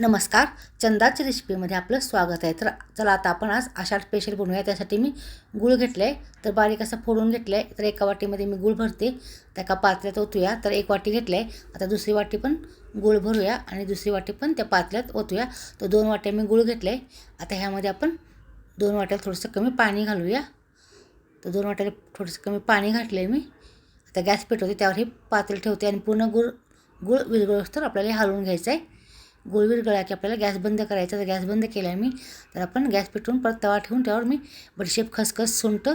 नमस्कार चंदाच्या रेसिपीमध्ये आपलं स्वागत आहे. तर चला आता आपण आज आषाढ स्पेशल बनवूया. त्यासाठी मी गूळ घेतलं आहे तर बारीक असं फोडून घेतलं आहे तर एका वाटीमध्ये मी गूळ भरते. त्या एका पात्र्यात ओतूया. तर एक वाटी घेतलं आहे आता दुसरी वाटी पण गूळ भरूया आणि दुसरी वाटी पण त्या पातळ्यात ओतूया. तर दोन वाट्या मी गूळ घेतलं आहे आता ह्यामध्ये आपण दोन वाट्याला थोडंसं कमी पाणी घालूया. तर दोन वाट्याला थोडंसं कमी पाणी घातलं आहे मी. आता गॅस पेटवते. त्यावर हे पातेल ठेवते आणि पूर्ण गुळ गुळ विरघळस तर आपल्याला हलवून घ्यायचं आहे गोळवीर गळा की आपल्याला गॅस बंद करायचा तर गॅस बंद केला आहे मी तर आपण गॅस पेटवून परत तवा ठेवून त्यावर मी बडीशेप खसखस सुंट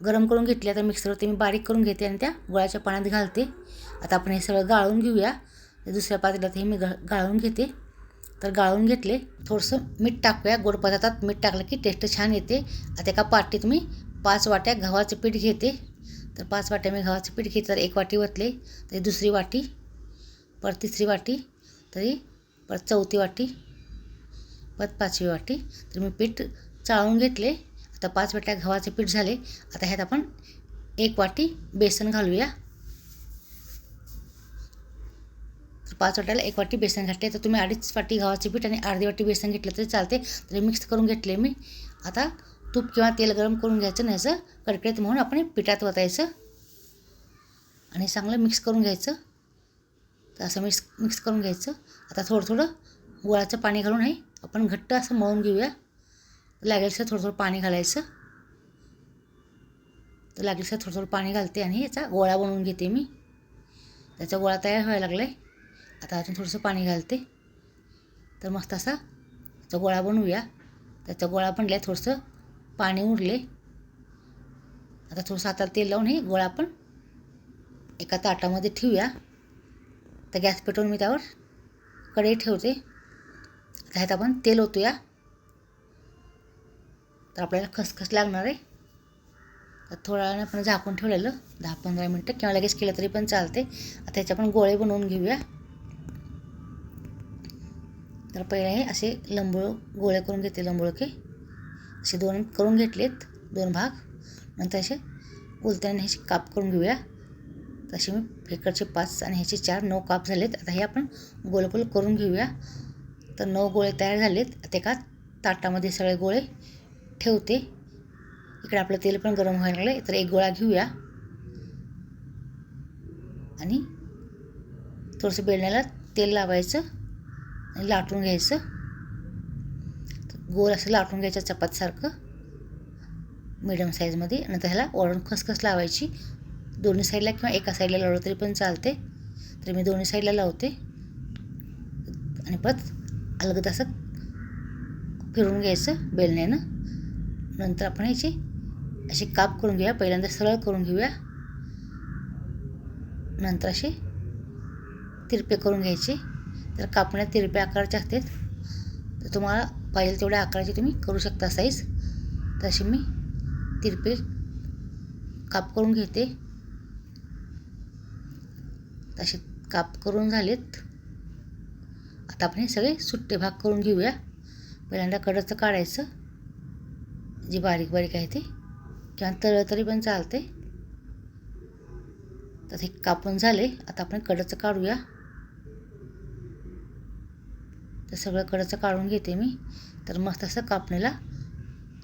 गरम करून घेतली. आता मिक्सरवरती मी बारीक करून घेते आणि त्या गुळाच्या पाण्यात घालते. आता आपण हे सगळं गाळून घेऊया. दुसऱ्या पातेल्यात हे मी ग गाळून घेते. तर गाळून घेतले. थोडंसं मीठ टाकूया. गोड पदार्थात मीठ टाकलं की टेस्ट छान येते. आता एका पाटीत मी पाच वाट्या गव्हाचं पीठ घेते. तर पाच वाट्या मी गव्हाचं पीठ घेते तर एक वाटी वतले. तरी दुसरी वाटी. परत तिसरी वाटी. तरी परत चौथी वाटी परत पाचवी वाटी. तर मी पीठ चाळून घेतले. आता पाच वाट्या गव्हाचे पीठ झाले. आता ह्यात आपण एक वाटी बेसन घालूया. तर पाच वाट्याला एक वाटी बेसन घातले. तर तुम्ही अडीच वाटी गव्हाचे पीठ आणि अर्धी वाटी बेसन घेतलं तरी चालते. तरी मिक्स करून घेतले मी. आता तूप किंवा तेल गरम करून घ्यायचं नाही असं. कडकडीत म्हणून आपण पिठात वतायचं. आणि चांगलं मिक्स करून घ्यायचं. तर असं मिक्स मिक्स करून घ्यायचं. आता थोडं थोडं गुळाचं पाणी घालून आहे. आपण घट्ट असं मळून घेऊया. लागेलसं थोडं थोडं पाणी घालायचं. तर लागेलसं थोडं थोडं पाणी घालते आणि याचा गोळा बनवून घेते मी. त्याचा गोळा तयार व्हायला लागला आहे आता अजून थोडंसं पाणी घालते. तर मस्त असा त्याचा गोळा बनवूया. त्याचा गोळा बनल्या थोडंसं पाणी उरले. आता थोडंसं आता तेल लावून हे गोळा आपण एका ताटामध्ये ठेवूया. तर गॅस पेटवून मी त्यावर कढई ठेवते. ह्यात आपण तेल ओतूया. तर आपल्याला खसखस लागणार आहे. तर थोड्या वेळाने आपण झाकून ठेवलेलं दहा पंधरा मिनटं किंवा लगेच केलं तरी पण चालते. आता ह्याचे आपण गोळे बनवून घेऊया. तर पहिले हे असे लंबोळ गोळे करून घेते लंबुळके. असे दोन करून घेतलेत दोन भाग. नंतर असे उलत्याने ह्याचे काप करून घेऊया. तसे मी फेकडचे पाच आणि ह्याचे चार नऊ काप झालेत. आता हे आपण गोल गोल करून घेऊया. तर नऊ गोळे तयार झालेत. आता एका ताटामध्ये सगळे गोळे ठेवते. इकडे आपलं तेल पण गरम व्हायला लागले तर एक गोळा घेऊया. आणि थोडंसं बेलण्याला तेल लावायचं आणि लाटून घ्यायचं. गोल असं लाटून घ्यायचं चपातसारखं. मिडियम साईजमध्ये नंतर ह्याला वरून खसखस लावायची. दोन्ही साईडला किंवा एका साईडला लावलं तरी पण चालते. तर मी दोन्ही साईडला लावते. आणि परत अलगद असं फिरून घ्यायचं बेलण्यानं. नंतर आपण याची अशी काप करून घेऊया. पहिल्यांदा सरळ करून घेऊया. नंतर असे तिरपे करून घ्यायचे. तर कापण्या तिरपे आकाराचे असतात. तर तुम्हाला पाहिजे तेवढ्या आकाराचे तुम्ही करू शकता साईज तसे मी तिरपे काप करून घेते. तसे काप करून झालेत. आता आपण हे सगळे सुट्टे भाग करून घेऊया. पहिल्यांदा कडचं काढायचं. जे बारीक बारीक आहे ते. किंवा तळं तरी पण चालते तर हे कापून झाले. आता आपण कडचं काढूया. तर सगळं कडचं काढून घेते मी. तर मस्त असं कापणीला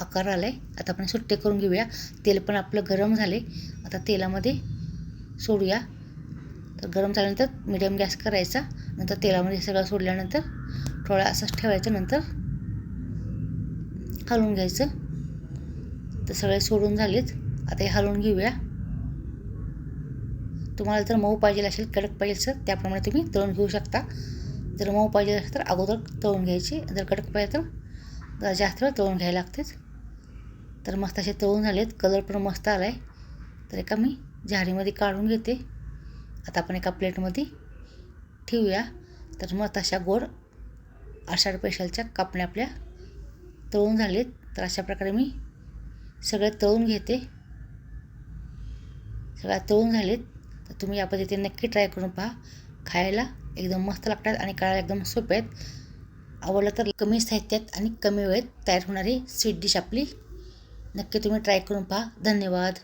आकार आला आहे आता आपण सुट्टे करून घेऊया. तेल पण आपलं गरम झाले आता तेलामध्ये सोडूया. तर गरम झाल्यानंतर मिडियम गॅस करायचा. नंतर तेलामध्ये सगळं सोडल्यानंतर थोडा असंच ठेवायचं. नंतर हलवून घ्यायचं. तर सगळे सोडून झालेत. आता हे हलवून घेऊया. तुम्हाला जर मऊ पाहिजे असेल कडक पाहिजे असेल त्याप्रमाणे तुम्ही तळून घेऊ शकता. जर मऊ पाहिजे असेल तर अगोदर तळून घ्यायची. जर कडक पाहिजे तर जास्त वेळ तळून घ्यायला लागतेच तर मस्त असे तळून झालेत. कलर पण मस्त आला आहे तर एका मी झाडीमध्ये काढून घेते. आता आपण एका प्लेटमध्ये ठेवूया. तर मग तशा गोड आषाढ पेशालच्या कापण्या आपल्या तळून झालेत. तर अशा प्रकारे मी सगळे तळून घेते. सगळ्या तळून झालेत. तर तुम्ही या पद्धतीने नक्की ट्राय करून पहा. खायला एकदम मस्त लागतात आणि करायला एकदम सोपे आहेत. आवडलं तर कमी साहित्यात आणि कमी वेळेत तयार होणारी स्वीट डिश आपली. नक्की तुम्ही ट्राय करून पहा. धन्यवाद.